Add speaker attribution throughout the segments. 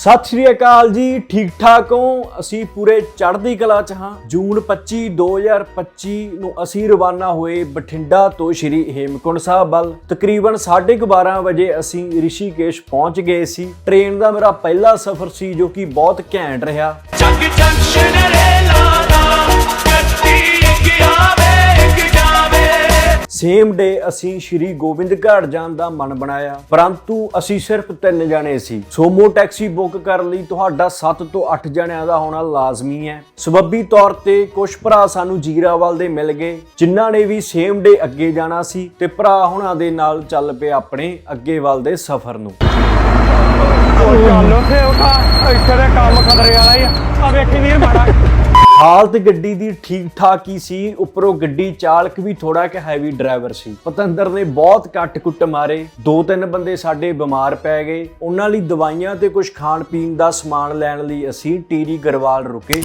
Speaker 1: ਸਤਿ ਸ਼੍ਰੀ ਅਕਾਲ ਜੀ, ਠੀਕ ਠਾਕ ਹੋ? ਅਸੀਂ ਪੂਰੇ ਚੜ੍ਹਦੀ ਕਲਾ ਚ ਹਾਂ। ਜੂਨ 25 2025 ਨੂੰ ਅਸੀਂ ਰਵਾਨਾ ਹੋਏ ਬਠਿੰਡਾ ਤੋਂ ਸ਼੍ਰੀ ਹੇਮਕੁੰਟ ਸਾਹਿਬ ਵੱਲ। ਤਕਰੀਬਨ 12:30 ਵਜੇ ਅਸੀਂ ਰਿਸ਼ੀਕੇਸ਼ ਪਹੁੰਚ ਗਏ ਸੀ। ਟ੍ਰੇਨ ਦਾ ਮੇਰਾ ਪਹਿਲਾ ਸਫ਼ਰ ਸੀ ਜੋ ਕਿ ਬਹੁਤ ਘੈਂਟ ਰਿਹਾ।
Speaker 2: ਜਗ ਜੰਕਸ਼ਨ ਰੇਲਾ
Speaker 1: ਸੇਮ ਡੇ ਅਸੀਂ ਸ਼੍ਰੀ ਗੋਬਿੰਦਘਾਟ ਜਾਣ ਦਾ ਮਨ ਬਣਾਇਆ। ਪਰੰਤੂ ਅਸੀਂ ਸਿਰਫ ਤਿੰਨ ਜਣੇ ਸੀ। ਸੋਮੋ ਟੈਕਸੀ ਬੁੱਕ ਕਰਨ ਲਈ। ਤੁਹਾਡਾ 7 ਤੋਂ 8 ਜਣਿਆਂ ਦਾ ਹੋਣਾ ਲਾਜ਼ਮੀ ਹੈ। ਸਬੱਬੀ ਤੌਰ ਤੇ ਕੁਝ ਭਰਾ ਸਾਨੂੰ ਜੀਰਾਵਾਲ ਦੇ ਮਿਲ ਗਏ, ਜਿਨ੍ਹਾਂ ਨੇ ਵੀ ਸੇਮ ਡੇ ਅੱਗੇ ਜਾਣਾ ਸੀ ਤੇ ਭਰਾ ਹੁਣਾਂ ਦੇ ਨਾਲ ਚੱਲ ਪਏ ਆਪਣੇ ਅੱਗੇ ਵੱਲ ਦੇ ਸਫ਼ਰ ਨੂੰ।
Speaker 3: ਚੱਲੋ ਸੇਵਕਾ ਇੱਥੇ ਦੇ ਕੰਮ ਖਤਰੇ ਵਾਲਾ ਹੀ ਆ ਵੇਖੀ ਵੀਰ ਮਾੜਾ।
Speaker 1: ਹਾਲਤ ਗੱਡੀ ਦੀ ਠੀਕ ਠਾਕ ਹੀ ਸੀ, ਉੱਪਰੋਂ ਗੱਡੀ ਚਾਲਕ ਵੀ ਥੋੜਾ ਕਿ ਹੈਵੀ ਡਰਾਈਵਰ ਸੀ। ਪਤੰਦਰ ਨੇ ਬਹੁਤ ਕੱਟ ਕੁੱਟ ਮਾਰੇ, ਦੋ ਤਿੰਨ ਬੰਦੇ ਸਾਡੇ ਬਿਮਾਰ ਪੈ ਗਏ। ਉਹਨਾਂ ਲਈ ਦਵਾਈਆਂ ਤੇ ਕੁਝ ਖਾਣ ਪੀਣ ਦਾ ਸਮਾਨ ਲੈਣ ਲਈ ਅਸੀਂ ਟੀਰੀ ਗਰਵਾਲ ਰੁਕੇ।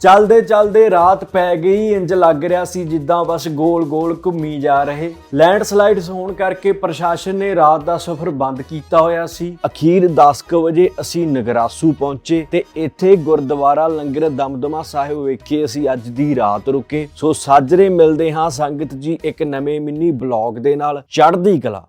Speaker 1: ਚੱਲਦੇ ਚੱਲਦੇ ਰਾਤ ਪੈ ਗਈ, ਇੰਜ ਲੱਗ ਰਿਹਾ ਸੀ ਜਿੱਦਾਂ ਬਸ ਗੋਲ-ਗੋਲ ਘੁੰਮੀ ਜਾ ਰਹੇ। ਲੈਂਡਸਲਾਈਡਸ ਹੋਣ ਕਰਕੇ ਪ੍ਰਸ਼ਾਸਨ ਨੇ ਰਾਤ ਦਾ ਸਫ਼ਰ ਬੰਦ ਕੀਤਾ ਹੋਇਆ ਸੀ। ਅਖੀਰ 10:00 ਵਜੇ ਅਸੀਂ ਨਗਰਾਸੂ ਪਹੁੰਚੇ ਤੇ ਇੱਥੇ ਗੁਰਦੁਆਰਾ ਲੰਗਰ ਦਮਦਮਾ ਸਾਹਿਬ ਵੇਖੇ ਅਸੀਂ ਅੱਜ ਦੀ ਰਾਤ ਰੁਕੇ। ਸੋ ਸਾਜਰੇ ਮਿਲਦੇ ਹਾਂ ਸੰਗਤ ਜੀ ਇੱਕ ਨਵੇਂ ਮਿੰਨੀ ਬਲੌਗ ਦੇ ਨਾਲ। ਚੜ੍ਹਦੀ ਕਲਾ।